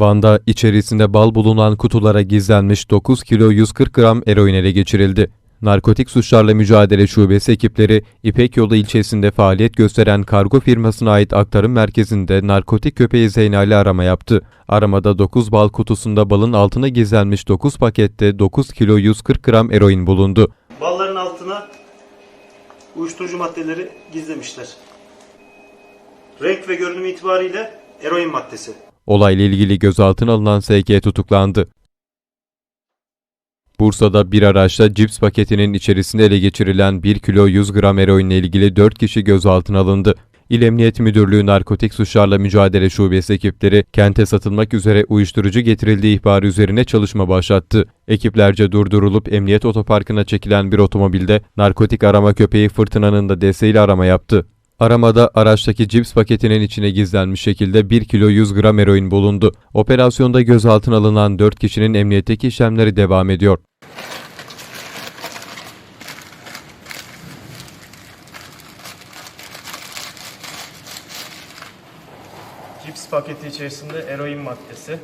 Van'da içerisinde bal bulunan kutulara gizlenmiş 9 kilo 140 gram eroin ele geçirildi. Narkotik Suçlarla Mücadele Şubesi ekipleri İpek Yolu ilçesinde faaliyet gösteren kargo firmasına ait aktarım merkezinde narkotik köpeği Zeynal'i arama yaptı. Aramada 9 bal kutusunda balın altına gizlenmiş 9 pakette 9 kilo 140 gram eroin bulundu. Balların altına uyuşturucu maddeleri gizlemişler. Renk ve görünüm itibariyle eroin maddesi. Olayla ilgili gözaltına alınan SK tutuklandı. Bursa'da bir araçta cips paketinin içerisinde ele geçirilen 1 kilo 100 gram eroinle ilgili 4 kişi gözaltına alındı. İl Emniyet Müdürlüğü Narkotik Suçlarla Mücadele Şubesi ekipleri kente satılmak üzere uyuşturucu getirildiği ihbarı üzerine çalışma başlattı. Ekiplerce durdurulup emniyet otoparkına çekilen bir otomobilde narkotik arama köpeği Fırtına'nın da desteğiyle arama yaptı. Aramada araçtaki cips paketinin içine gizlenmiş şekilde 1 kilo 100 gram eroin bulundu. Operasyonda gözaltına alınan 4 kişinin emniyetteki işlemleri devam ediyor. Cips paketi içerisinde eroin maddesi.